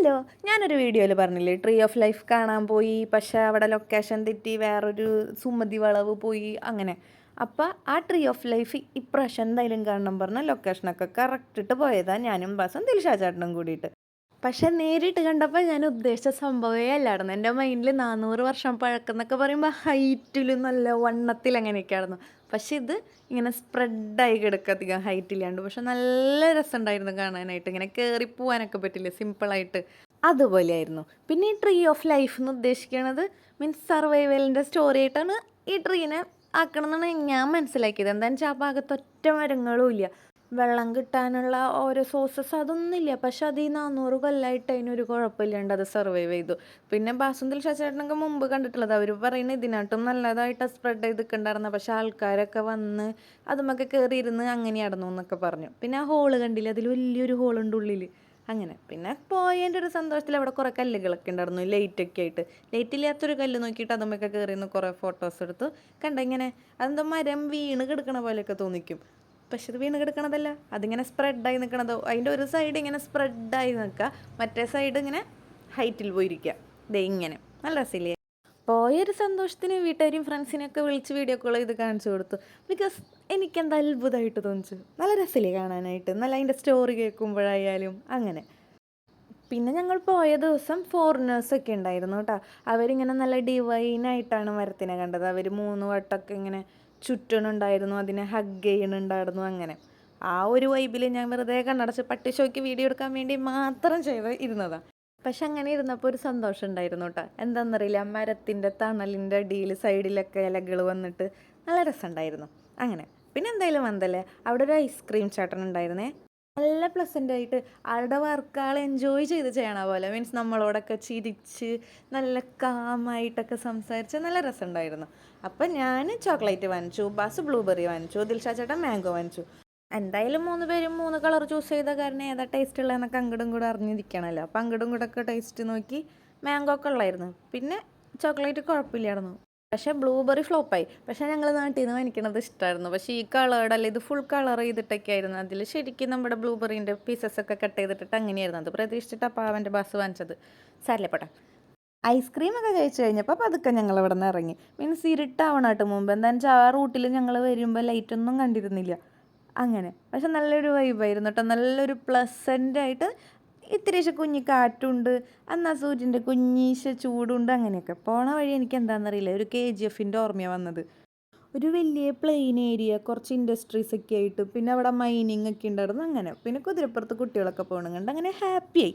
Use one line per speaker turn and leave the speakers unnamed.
Hello ഞാനൊരു വീഡിയോയിൽ പറഞ്ഞില്ലേ ട്രീ ഓഫ് ലൈഫ് കാണാൻ പോയി പക്ഷേ അവിടെ ലൊക്കേഷൻ തെറ്റി വേറൊരു സുമതി വളവ് പോയി അങ്ങനെ. അപ്പോൾ ആ ട്രീ ഓഫ് ലൈഫ് ഇപ്രാവശ്യം എന്തായാലും കാണണം പറഞ്ഞ ലൊക്കേഷനൊക്കെ കറക്റ്റ് ഇട്ട് പോയതാണ് ഞാനും ബസ്സും ദിൽഷാ ചേട്ടനും കൂടിയിട്ട്. പക്ഷെ നേരിട്ട് കണ്ടപ്പോൾ ഞാൻ ഉദ്ദേശിച്ച സംഭവമേ അല്ലായിരുന്നു. എന്റെ മൈൻഡിൽ നാനൂറ് വർഷം പഴക്കെന്നൊക്കെ പറയുമ്പോൾ ഹൈറ്റിലും നല്ല വണ്ണത്തിൽ അങ്ങനെയൊക്കെയായിരുന്നു. പക്ഷെ ഇത് ഇങ്ങനെ സ്പ്രെഡായി കിടക്കുക അധികം ഹൈറ്റില്ലാണ്ട് പക്ഷെ നല്ല രസമുണ്ടായിരുന്നു കാണാനായിട്ട്. ഇങ്ങനെ കയറി പോകാനൊക്കെ പറ്റില്ല? സിമ്പിളായിട്ട് അതുപോലെയായിരുന്നു. പിന്നെ ഈ ട്രീ ഓഫ് ലൈഫ് എന്ന് ഉദ്ദേശിക്കുന്നത് മീൻസ് സർവൈവലിന്റെ സ്റ്റോറി ആയിട്ടാണ് ഈ ട്രീനെ ആക്കണമെന്നാണ് ഞാൻ മനസ്സിലാക്കിയത്. എന്താണെന്ന് വെച്ചാൽ ആ ഭാഗത്ത് ഒറ്റ മരങ്ങളും ഇല്ല. വെള്ളം കിട്ടാനുള്ള ഓരോ സോഴ്സസ് അതൊന്നുമില്ല. പക്ഷെ അത് ഈ നാനൂറ് കൊല്ലമായിട്ട് അതിനൊരു കുഴപ്പമില്ലാണ്ട് അത് സർവൈവ് ചെയ്തു. പിന്നെ ബാസുന്തിൽ ശശേട്ടനൊക്കെ മുമ്പ് കണ്ടിട്ടുള്ളത് അവർ പറയുന്നത് ഇതിനാട്ടും നല്ലതായിട്ട് സ്പ്രെഡ് ചെയ്തിട്ടുണ്ടായിരുന്നു. പക്ഷെ ആൾക്കാരൊക്കെ വന്ന് അതുമൊക്കെ കയറി ഇരുന്ന് അങ്ങനെ നടന്നു എന്നൊക്കെ പറഞ്ഞു. പിന്നെ ആ ഹോൾ കണ്ടില്ല? അതിൽ വലിയൊരു ഹോളുണ്ട് ഉള്ളിൽ അങ്ങനെ. പിന്നെ പോയതിന്റെ ഒരു സന്തോഷത്തിൽ അവിടെ കുറേ കല്ലുകളൊക്കെ ഉണ്ടായിരുന്നു. ലൈറ്റൊക്കെ ആയിട്ട്. ലൈറ്റ് ഇല്ലാത്തൊരു കല്ല് നോക്കിയിട്ട് അതുമൊക്കെ കയറി കുറേ ഫോട്ടോസ് എടുത്തു. കണ്ട ഇങ്ങനെ? അതെന്തോ മരം വീണ് കിടക്കണ പോലെയൊക്കെ തോന്നിക്കും. പക്ഷെ വീണ് കിടക്കണതല്ല അതിങ്ങനെ സ്പ്രെഡായി നിൽക്കണതോ അതിന്റെ ഒരു സൈഡ് ഇങ്ങനെ സ്പ്രെഡായി നിൽക്കുക മറ്റേ സൈഡ് ഇങ്ങനെ ഹൈറ്റിൽ പോയിരിക്കുക ദേ ഇങ്ങനെ. നല്ല രസമില്ലേ? പോയൊരു സന്തോഷത്തിന് വീട്ടുകാരെയും ഫ്രണ്ട്സിനെയൊക്കെ വിളിച്ച് വീഡിയോ കോൾ ചെയ്ത് കാണിച്ചു കൊടുത്തു. ബിക്കോസ് എനിക്കെന്താ അത്ഭുതമായിട്ട് തോന്നിച്ചു നല്ല രസമില്ലേ കാണാനായിട്ട്? നല്ല അതിന്റെ സ്റ്റോറി കേൾക്കുമ്പോഴായാലും അങ്ങനെ. പിന്നെ ഞങ്ങൾ പോയ ദിവസം ഫോറിനേഴ്സൊക്കെ ഉണ്ടായിരുന്നു കേട്ടോ. അവരിങ്ങനെ നല്ല ഡിവൈനായിട്ടാണ് മരത്തിനെ കണ്ടത്. അവർ മൂന്ന് വട്ടമൊക്കെ ഇങ്ങനെ ചുറ്റണുണ്ടായിരുന്നു അതിനെ ഹഗ് ചെയ്യണുണ്ടായിരുന്നു അങ്ങനെ. ആ ഒരു വൈബിൽ ഞാൻ വെറുതെ കണ്ണടച്ച് പട്ടി ഷോയ്ക്ക് വീഡിയോ എടുക്കാൻ വേണ്ടി മാത്രം ചെയ്ത് ഇരുന്നതാണ് പക്ഷെ അങ്ങനെ ഇരുന്നപ്പോൾ ഒരു സന്തോഷം ഉണ്ടായിരുന്നു കേട്ടോ. എന്താണെന്നറിയില്ല മരത്തിന്റെ തണലിന്റെ അടിയിൽ സൈഡിലൊക്കെ ഇലകൾ വന്നിട്ട് നല്ല രസമുണ്ടായിരുന്നു. അങ്ങനെ. പിന്നെ എന്തായാലും വന്നല്ലേ? അവിടെ ഒരു ഐസ്ക്രീം ചേട്ടൻ ഉണ്ടായിരുന്നേ. നല്ല പ്ലസന്റ് ആയിട്ട് ആളുടെ വർക്ക് ആൾ എൻജോയ് ചെയ്ത് ചെയ്യണ പോലെ. മീൻസ് നമ്മളോടൊക്കെ ചിരിച്ച് നല്ല കാമായിട്ടൊക്കെ സംസാരിച്ച് നല്ല രസമുണ്ടായിരുന്നു. അപ്പം ഞാൻ ചോക്ലേറ്റ് വാങ്ങിച്ചു ബാസ് ബ്ലൂബെറി വാങ്ങിച്ചു ദിൽഷാ ചേട്ടൻ മാംഗോ വാങ്ങിച്ചു. എന്തായാലും മൂന്ന് പേരും മൂന്ന് കളർ ചൂസ് ചെയ്ത കാരണം ഏതാ ടേസ്റ്റ് ഉള്ളതെന്നൊക്കെ അങ്ങടും കൂടെ അറിഞ്ഞിരിക്കണമല്ലോ അപ്പം അങ്ങടും കൂടെ ഒക്കെ ടേസ്റ്റ് നോക്കി മാംഗോ ഒക്കെ ഉള്ളായിരുന്നു. പിന്നെ ചോക്ലേറ്റ് കുഴപ്പമില്ലായിരുന്നു. പക്ഷേ ബ്ലൂബെറി ഫ്ലോപ്പായി പക്ഷേ ഞങ്ങൾ നാട്ടിൽ നിന്ന് വാങ്ങിക്കണത് ഇഷ്ടമായിരുന്നു പക്ഷേ ഈ കളേർഡ് ഇത് ഫുൾ കളർ ചെയ്തിട്ടൊക്കെ ആയിരുന്നു. അതിൽ ശരിക്കും നമ്മുടെ ബ്ലൂബെറിന്റെ പീസസ് ഒക്കെ കട്ട് ചെയ്തിട്ടിട്ട് അങ്ങനെയായിരുന്നു. അത് പ്രതീക്ഷിച്ചിട്ട് അവന്റെ ബസ് വാങ്ങിച്ചത്. സാരല്ലപ്പെട്ട ഐസ്ക്രീം ഒക്കെ കഴിച്ചു കഴിഞ്ഞപ്പോൾ പതുക്കെ ഞങ്ങൾ ഇവിടെ നിന്ന് ഇറങ്ങി. മീൻസ് ഇരുട്ടാവണാട്ട് മുമ്പ്. എന്താണെന്ന് വെച്ചാൽ ആ റൂട്ടിൽ ഞങ്ങൾ വരുമ്പോൾ ലൈറ്റൊന്നും കണ്ടിരുന്നില്ല. അങ്ങനെ. പക്ഷെ നല്ലൊരു വൈബായിരുന്നു കേട്ടോ നല്ലൊരു പ്ലസന്റ് ആയിട്ട് ഇത്തിരിശ കുഞ്ഞി കാറ്റുണ്ട് എന്നാൽ സൂര്യന്റെ കുഞ്ഞീശ ചൂടുണ്ട് അങ്ങനെയൊക്കെ. പോണ വഴി എനിക്ക് എന്താണെന്നറിയില്ല ഒരു കെ ജി എഫിന്റെ ഓർമ്മയാണ് വന്നത്. ഒരു വലിയ പ്ലെയിൻ ഏരിയ കുറച്ച് ഇൻഡസ്ട്രീസ് ഒക്കെ ആയിട്ട് പിന്നെ അവിടെ മൈനിങ് ഒക്കെ ഉണ്ടായിരുന്നു അങ്ങനെ. പിന്നെ കുതിരപ്പുറത്ത് കുട്ടികളൊക്കെ പോകണം കണ്ട് അങ്ങനെ ഹാപ്പിയായി